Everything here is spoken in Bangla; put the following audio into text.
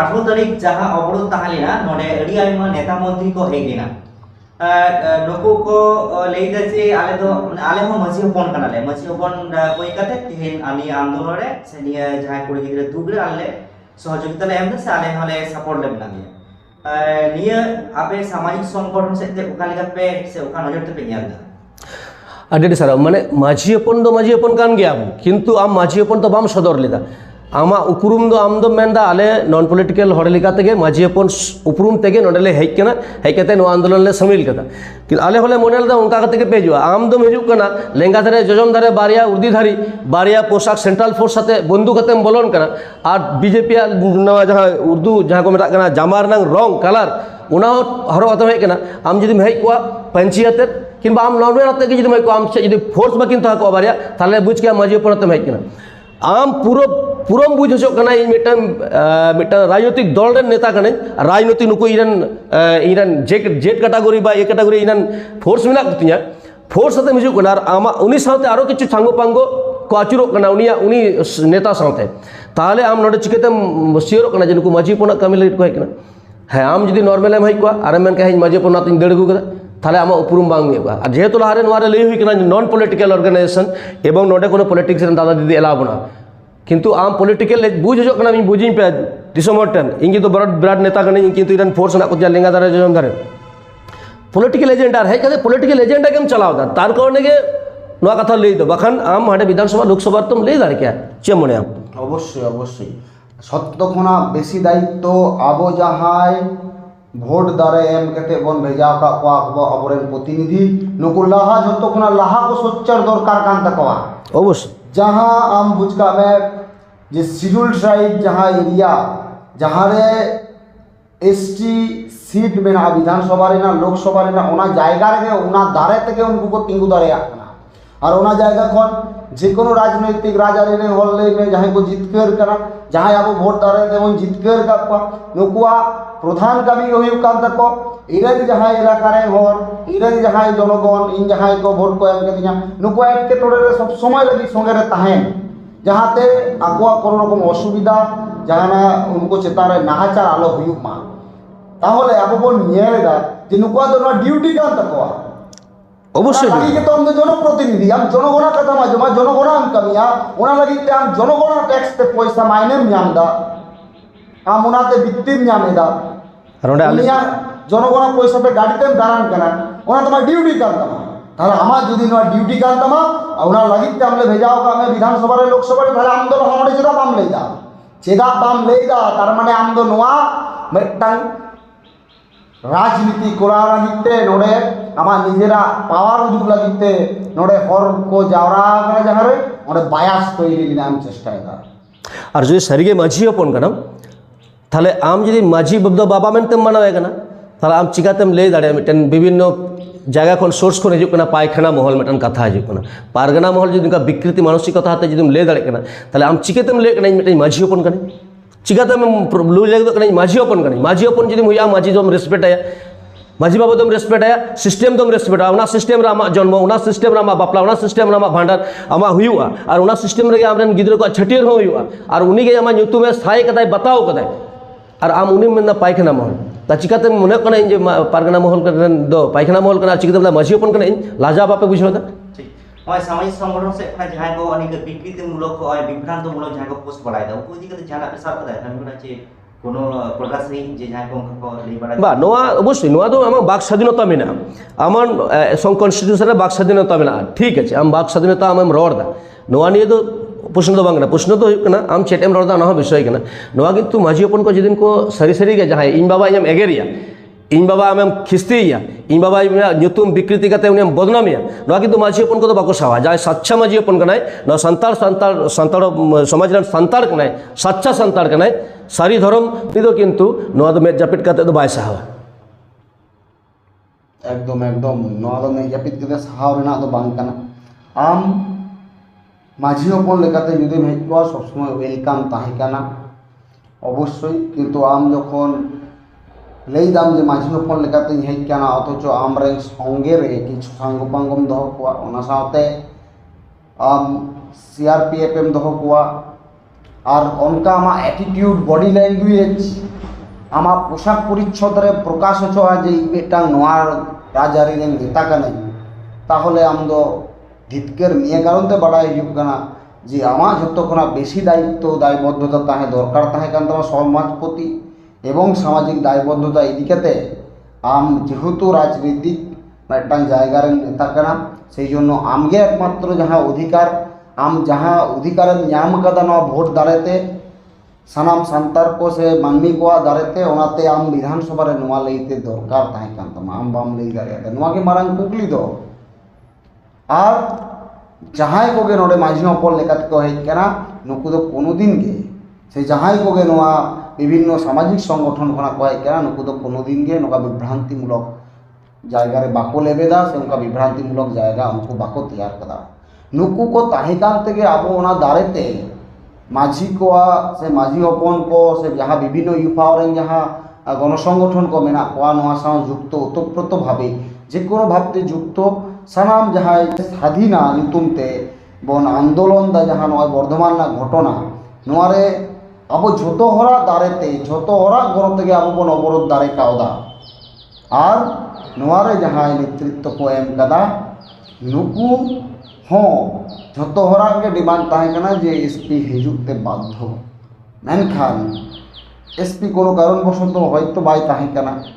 আঠারো তারিখ যাহা অবরোধ তাহালিনা নডে আᱹᱰᱤ আᱭᱢᱟ ᱱᱮᱛᱟ ᱢᱚᱱᱛᱨᱤ ᱠᱚ ᱦᱮᱡ ᱞᱮᱱᱟ ᱱᱩᱠᱩ ᱠᱚ ᱞᱟᱹᱭ ᱫᱟ ᱡᱮ ᱟᱞᱮ ᱫᱚ ᱟᱞᱮ ᱦᱚᱸ ᱢᱟᱹᱡᱷᱤ ᱦᱚᱯᱚᱱ ᱠᱟᱱᱟᱞᱮ ᱢᱟᱹᱡᱷᱤ ᱦᱚᱯᱚᱱ ᱦᱩᱭ ᱠᱟᱛᱮ ᱛᱮᱦᱮᱧ ᱟᱞᱮ ᱟᱱᱫᱳᱞᱚᱱ ᱨᱮ ᱥᱮ ᱱᱤᱭᱟᱹ ᱡᱟᱦᱟᱸᱭ ᱠᱩᱲᱤ ᱜᱤᱫᱽᱨᱟᱹ ᱫᱩᱠ ᱨᱮ ᱟᱞᱮ ᱥᱚᱦᱚᱡᱳᱜᱤᱛᱟ ᱞᱮ ᱮᱢ ᱫᱟ ᱥᱮ ᱟᱞᱮ ᱦᱚᱸᱞᱮ ᱥᱟᱯᱚᱨᱴ ᱞᱮ ᱢᱮᱱᱟᱜ ᱞᱮᱭᱟ ᱱᱤᱭᱟᱹ ᱟᱯᱮ ᱥᱟᱢᱟᱡᱤᱠ ᱥᱚᱝᱜᱚᱴᱷᱚᱱ ᱥᱮᱫ ᱛᱮ ᱚᱠᱟ ᱞᱮᱠᱟ ᱯᱮ ᱥᱮ ᱚᱠᱟ ᱱᱚᱡᱚᱨ ᱛᱮᱯᱮ ᱧᱮᱞ ᱫᱟ ᱟᱹᱰᱤ ᱟᱹᱰᱤ ᱥᱟᱨᱦᱟᱣ ᱢᱟᱱᱮ ᱢᱟᱹᱡᱷᱤ ᱦᱚᱯᱚᱱ ᱫᱚ ᱢᱟᱹᱡᱷᱤ ᱦᱚᱯᱚᱱ ᱠᱟᱱ ᱜᱮᱭᱟᱢ ᱠᱤᱱᱛᱩ ᱟᱢ ᱢᱟᱹᱡᱷᱤ ᱦᱚᱯᱚᱱ ᱫᱚ ᱵᱟᱢ ᱥᱚᱫᱚᱨ ᱞᱮᱫᱟ ᱟᱢᱟᱜ ᱩᱠᱩᱨᱩᱢ ᱫᱚ ᱟᱢ ᱫᱚᱢ ᱢᱮᱱᱫᱟ ᱟᱞᱮ ᱱᱚᱱ ᱯᱚᱞᱤᱴᱤᱠᱮᱞ ᱦᱚᱲ ᱞᱮᱠᱟ ᱛᱮᱜᱮ ᱢᱟᱹᱡᱷᱤ ᱦᱚᱯᱚᱱ ᱩᱯᱨᱩᱢ ᱛᱮᱜᱮ ᱱᱚᱰᱮᱞᱮ ᱦᱮᱡ ᱠᱟᱱᱟ ᱦᱮᱡ ᱠᱟᱛᱮ ᱱᱚᱣᱟ ᱟᱱᱫᱳᱞᱚᱱ ᱞᱮ ᱥᱟᱹᱢᱤᱞ ᱠᱟᱫᱟ ᱠᱤᱱᱛᱩ ᱟᱞᱮ ᱦᱚᱸᱞᱮ ᱢᱚᱱᱮ ᱞᱮᱫᱟ ᱚᱱᱠᱟ ᱠᱟᱛᱮ ᱜᱮᱯᱮ ᱦᱤᱡᱩᱜᱼᱟ ᱟᱢ ᱫᱚᱢ ᱦᱤᱡᱩᱜ ᱠᱟᱱᱟ ᱞᱮᱸᱜᱟ ᱫᱷᱟᱨᱮ ᱡᱚᱡᱚᱢ ᱫᱷᱟᱨᱮ ᱵᱟᱨᱭᱟ ᱩᱨᱫᱤ ᱫᱷᱟᱨᱤ ᱵᱟᱨᱭᱟ ᱯᱳᱥᱟᱠ ᱥᱮᱱᱴᱨᱟᱞ ᱯᱷᱳᱨᱥ ᱥᱟᱛᱮ ᱵᱚᱱᱫᱩᱠ ᱠᱟᱛᱮᱢ ᱵᱚᱞᱚᱱ ᱠᱟᱱᱟ ᱟᱨ ᱵᱤᱡᱮᱯᱤᱭᱟᱜ ᱱᱚᱣᱟ ᱡᱟᱦᱟᱸ ᱩᱨᱫᱩ ᱡᱟᱦᱟᱸ ᱠᱚ ᱢᱮᱛᱟᱜ ᱠᱟᱱᱟ ᱡᱟᱢᱟ ᱨᱮᱱᱟᱝ ᱨᱚᱝ ᱠᱟᱞᱟᱨ ᱚᱱᱟ ᱦᱚᱸ ᱦᱚᱨᱚᱜ ᱠᱟᱛᱮᱢ ᱦᱮᱡ ᱠᱟᱱᱟ ᱟᱢ ᱡᱩᱫᱤᱢ ᱦᱮᱡ ᱠᱚᱜᱼᱟ ᱯᱟᱹᱧᱪᱤ ᱟᱛᱮᱫ কিংবা আম নর্মেল হাতে যদি আম সে যদি ফোর্স বা কিন্তু হাকো বারিয়া তাহলে বুঝ কে মাঝি উপর হাতে হাইক না আম পুরো পুরো বুঝ হচ্ছে কানা ইন মিটান মিটান রাজনৈতিক দলের নেতা কানে রাজনৈতিক নুকু ইরান ইরান যে জেড ক্যাটাগরি বা A category Iran force Mena কুতিয়া force সাথে মিজু কানা আর আমা উনি সাথে আরো কিছু ছাঙ্গো পাঙ্গো কো আচুরো কানা উনি উনি নেতা সাথে তাহলে আম নডে চিকেতে সিওরো কানা যে নুকু মাঝি পোনা কামি লাগি কয় কিনা হ্যাঁ আম যদি নর্মাল এম হেজ কোয়া আর এম কে হেজ মাঝি পোনা তিন দেড় গু kada তাহলে আমার উপরুম বাং ᱦᱩᱭᱩᱜᱼᱟ আর যেহেতু লাহারে নোয়ারে লই হুই কিনা নন পলিটিক্যাল অর্গানাইজেশন এবং নডে কোনো পলিটিক্স রেন দাদা দিদি এলাব না কিন্তু આમ પોલિટિકલ બુજ જો કના બુજી પે ડિસમોટન ઇંગી તો બરાડ બરાડ નેતા કને ઇંગી તો ઇરાન ફોર્સ ના કોજા લેંગા દારે જોમ દારે પોલિટિકલ એજન્ડા હે કદે પોલિટિકલ એજન્ડા કેમ ચલાવતા તાર કારણે કે નવા কথা લઈ દો બખન આમ હાડે વિધાનસભા લોકસભા તમ લઈ દારે કે ચે મને આમ অবশ্যই অবশ্যই সত্যকোনা বেশি দায়িত্ব আবো জাহায় ভোট দ্বারা এম কেতে বন ভেজা কাকওয়া আকবা আবরেন প্রতিনিধি নুকু লাহা যতক্ষণ লাহা কো সোচ্চার দরকার কান তাকওয়া অবশ্যই যাহা আম বুঝকা মে जे शिड्यूल ट्राइब जहाँ एरिया जहाँ रे एसटी सीट मेना विधानसभा रेना लोकसभा रेना ओना जायगा रे ओना दारे तके उनको को तिंगु दारे आकना और ओना जायगा खन যে কোনো রাজনৈতিক রাজারে হলে মে যাহাই কো জিতকের কানা যাহাই আবো ভোট দাঁড়ায় তেমন জিতকের কাপা নুকুয়া প্রধান কামি হইউ কান তাকো ইরান যাহাই এলাকারে হর ইরান যাহাই জনগণ ইন যাহাই কো ভোট কো এম কেতিনা নুকুয়া এটকে তোড়ে সব সময় লাগি সঙ্গে রে তাহেন ᱡᱟᱦᱟᱸᱛᱮ ᱟᱠᱚᱣᱟᱜ ᱠᱳᱱᱳ ᱨᱚᱠᱚᱢ ᱚᱥᱩᱵᱤᱫᱷᱟ ᱡᱟᱦᱟᱱᱟᱜ ᱩᱱᱠᱩ ᱪᱮᱛᱟᱱ ᱨᱮ ᱱᱟᱦᱟᱪᱟᱨ ᱟᱞᱚ ᱦᱩᱭᱩᱜ ᱢᱟ ᱛᱟᱦᱚᱞᱮ ᱟᱵᱚ ᱵᱚᱱ ᱧᱮᱞ ᱮᱫᱟ ᱡᱮ ᱱᱩᱠᱩᱣᱟᱜ ᱫᱚ ᱱᱚᱣᱟ ᱰᱤউᱴᱤ ᱠᱟᱱ ᱛᱟᱠᱚᱣᱟ অবশ্যই লাগি তো আমি জনপ্রতিনিধি আমি জনগণা কথা মাঝমা জনগণা আমি কামিয়া ওনা লাগি তে আমি জনগণা ট্যাক্স তে পয়সা মাইনে নামদা আমি ওনাতে বৃত্তি নামেদা আর ওনা জনগণা পয়সা পে গাড়িতে দাঁড়ান কানা ওনা তোমার ডিউটি কান তোমার કારણ આમાં જુદી નો ડ્યુટી કાર્ડમાં આવના લાગી તે અમને ભેજાઓ કે અમે વિધાનસભાને લોકસભાને ભલે આમદોલન હમણે જેદા પામ લઈ જા જેદા પામ લઈ જા તાર મને આમદો નોવા મટન রাজনীতি করার লাগিতে, নোড়ে আমার নিজেরা পাওয়ার উদ্যোগ লাগিতে, নোড়ে হরকো যাওয়া করে যাহারে মানে ওটা বায়াস তৈরি নাম চেষ্টা এটা আর যদি সারিগে মাঝি হপন কেন তাহলে আম যদি মাঝি বাবা মেনতেম মানাবে কেন তাহলে আম চিকাতেম লেই দাঁড়িয়ে মিটেন বিভিন্ন जगह सोर्स को हजुना पायखाना महल मेटन कथा हजुना पारगाना महल जो बिकृति मानसिकता हाथ जो लै दाड़े आम चिकेतम लैंटी माझी हपन का चिकातम लू लगे माझी हपन का माझी हपन जो हुआ माझी दम रेस्पेक्ट आया माझी बाबा तो रेस्पेक्ट आया सिसटेम दम रेस्पेक्ट आया सिसटेम जन्म सिसटेम बापला सिसटेम भाण्डार और सिसटेम गिद्र को छटर और उन्हीं स्थायी कदाई बताओ कदाई और आम उन्हीं पायखाना महल তা চিকাতে মনে কনা যে পারগানা মহল দ পায়খানা মহল কানা চিকাতে বলা মাঝি হপন কানা লাজা বাপে বুঝো দা ঠিক। পোস্ট আছে কোন প্রকাশ যে যাহাই কো লই বাড়ায়। বা নোয়া অবশ্যই নোয়া তো আমার বাক স্বাধীনতা মেনা আমার কনস্টিটিউশনে বাক স্বাধীনতা মেনা ঠিক আছে আম বাক স্বাধীনতা আম রড় দা নোয়া নিয়ে তো પ્રશ્ન તો માંગના પ્રશ્ન તો કના આમ છેટ એમ રડતા ના વિષય કના નવા કિંતુ માજી ઓપન કો જેદિન કો સરી સરી ગયા જાય ઇન બાબા એમ એગેરિયા ইন বাবা আমি খিস্তিয়া ইন বাবা নতুন বিকৃতি কাতে উনি বদনামিয়া নয়া কিন্তু মাঝি হপন কত বাকো সাওয়া যা সাচ্ছা মাঝি হপন কানাই ন সান্তাল সান্তাল সান্তাল সমাজ রান সান্তাল কানাই সাচ্ছা সান্তাল কানাই সারি ধরম নিদ কিন্তু নয়া তো মেদ জাপিট কাতে তো বাই সাহাওয়া একদম একদম, নয়া তো মেদ জাপিট কাতে সাহাওয়া না তো বাং কানা। আম মাঝি হᱚᱯᱚᱱ ᱞᱮᱠᱟᱛᱮ ᱡᱩᱫᱤᱢ ᱦᱮᱡ ᱠᱚᱜᱼᱟ ᱥᱚᱵᱽ ᱥᱚᱢᱚᱭ ᱳᱭᱮᱞᱠᱟᱢ ᱛᱟᱦᱮᱸ ᱠᱟᱱᱟ অবশ্যই কিন্তু আম যখন ᱞᱟᱹᱭᱫᱟᱢ ᱡᱮ ᱢᱟᱹᱡᱷᱤ ᱦᱚᱯᱚᱱ ᱞᱮᱠᱟᱛᱤᱧ ᱦᱮᱡ ᱠᱟᱱᱟ ᱚᱛᱷᱚᱪᱚ ᱟᱢᱨᱮᱱ ᱥᱚᱸᱜᱮ ᱨᱮ ᱠᱤᱪᱷᱩ ᱥᱟᱝᱜᱚ ᱯᱟᱝᱜᱚᱢ ᱫᱚᱦᱚ ᱠᱚᱣᱟ ᱚᱱᱟ ᱥᱟᱶᱛᱮ ᱟᱢ ᱥᱤ ᱟᱨ ᱯᱤ ᱮᱯᱷ ᱮᱢ ᱫᱚᱦᱚ ᱠᱚᱣᱟ আর অনকা আমার অ্যাটিটিউড বডি ল্যাঙ্গুয়েজ আমার পোশাক পরিচ্ছদরে প্রকাশ হচ্ছে যে মিটাং নোয়ার রাজারিরেন নেতা কানে তাহলে আমদো धितकर कारण ते बड़ा हजुना जे आवा हाँ, जो खुना बसि दायित्व, दायबद्धता तह दरकार एवं सामाजिक दायबद्धता इदिकाते आम जेहेतु राजनीतिक एक जगार नेता कना से आमगे एकम्र जहाँ अधिकार, आम जहाँ अधिकार नाम भोट दारेते सामान सानतार को से मानमी को दारेते आम विधानसभा लगते दरकार आम बाम लै दाते मारा कुकली दो। ᱟᱨ ᱡᱟᱦᱟᱸᱭ ᱠᱚᱜᱮ ᱱᱚᱰᱮ ᱢᱟᱺᱡᱷᱤ ᱦᱚᱯᱚᱱ ᱞᱮᱠᱟ ᱛᱮᱠᱚ ᱦᱮᱡ ᱟᱠᱟᱱᱟ ᱱᱩᱠᱩ ᱫᱚ ᱠᱳᱱᱳ ᱫᱤᱱ ᱜᱮ ᱥᱮ ᱡᱟᱦᱟᱸᱭ ᱠᱚᱜᱮ ᱱᱚᱣᱟ ᱵᱤᱵᱷᱤᱱᱱᱚ ᱥᱟᱢᱟᱡᱤᱠ ᱥᱚᱝᱜᱚᱴᱷᱚᱱ ᱠᱷᱚᱱᱟᱜ ᱠᱚ ᱦᱮᱡ ᱟᱠᱟᱱᱟ ᱱᱩᱠᱩ ᱫᱚ ᱠᱳᱱᱳ ᱫᱤᱱ ᱜᱮ ᱱᱚᱝᱠᱟ ᱵᱤᱵᱷ্রান্তিমূলক ᱡᱟᱭᱜᱟ ᱨᱮ ᱵᱟᱠᱚ ᱞᱮᱵᱮᱫᱟ ᱥᱮ ᱚᱱᱠᱟ ᱵᱤᱵᱷ্রান্তিᱢূᱞᱚᱠ ᱡᱟᱭᱜᱟ ᱩᱱᱠᱩ ᱵᱟᱠᱚ ᱛᱮᱭᱟᱨ ᱟᱠᱟᱫᱟ ᱱᱩᱠᱩ ᱠᱚ ᱛᱟᱦᱮᱸ ᱠᱟᱱ ᱛᱮᱜᱮ ᱟᱵᱚ ᱚᱱᱟ ᱫᱟᱨᱮᱛᱮ ᱢᱟᱺᱡᱷᱤ ᱠᱚᱣᱟᱜ ᱥᱮ ᱢᱟᱺᱡᱷᱤ ᱦᱚᱯᱚᱱ ᱠᱚ ᱥᱮ ᱡᱟᱦᱟᱸ ᱵᱤᱵᱷᱤᱱᱱᱚ ᱤᱭᱩᱯᱷᱟᱣ ᱨᱮᱱ ᱡᱟᱦᱟᱸ গণসংগঠন ᱠᱚ মেনা কোয়া নোয়া সাও যুক্ত ওতপ্রোতভাবে যে কোনো ভাবতে যুক্ত ᱥᱟᱱᱟᱢ ᱡᱟᱦᱟᱸᱭ ᱥᱟᱫᱷᱤᱱᱟ ᱧᱩᱛᱩᱢ ᱛᱮ ᱵᱚᱱ ᱟᱱᱫᱳᱞᱚᱱ ᱫᱟ ᱡᱟᱦᱟᱸ ᱱᱚᱜᱼᱚᱭ ᱵᱚᱨᱫᱷᱚᱢᱟᱱ ᱨᱮᱱᱟᱜ ᱜᱷᱚᱴᱚᱱᱟ ᱱᱚᱣᱟ ᱨᱮ ᱟᱵᱚ ᱡᱷᱚᱛᱚ ᱦᱚᱲᱟᱜ ᱫᱟᱨᱮᱛᱮ ᱡᱷᱚᱛᱚ ᱦᱚᱲᱟᱜ ᱜᱚᱲᱚ ᱛᱮᱜᱮ ᱟᱵᱚ ᱵᱚᱱ ᱚᱵᱚᱨᱳᱫ ᱫᱟᱲᱮ ᱠᱟᱣᱫᱟ ᱟᱨ ᱱᱚᱣᱟ ᱨᱮ ᱡᱟᱦᱟᱸᱭ ᱱᱮᱛᱨᱤᱛᱛᱚ ᱠᱚ ᱮᱢ ᱠᱟᱫᱟ ᱱᱩᱠᱩ ᱦᱚᱸ ᱡᱷᱚᱛᱚ ᱦᱚᱲᱟᱜ ᱜᱮ ᱰᱤᱢᱟᱱᱰ ᱛᱟᱦᱮᱸ ᱠᱟᱱᱟ ᱡᱮ ᱮᱥᱯᱤ ᱦᱤᱡᱩᱜ ᱛᱮ ᱵᱟᱫᱽᱫᱷᱚ ᱢᱮᱱᱠᱷᱟᱱ এসপি কোনো কারণবশত হয়তো বাই তাহে কানা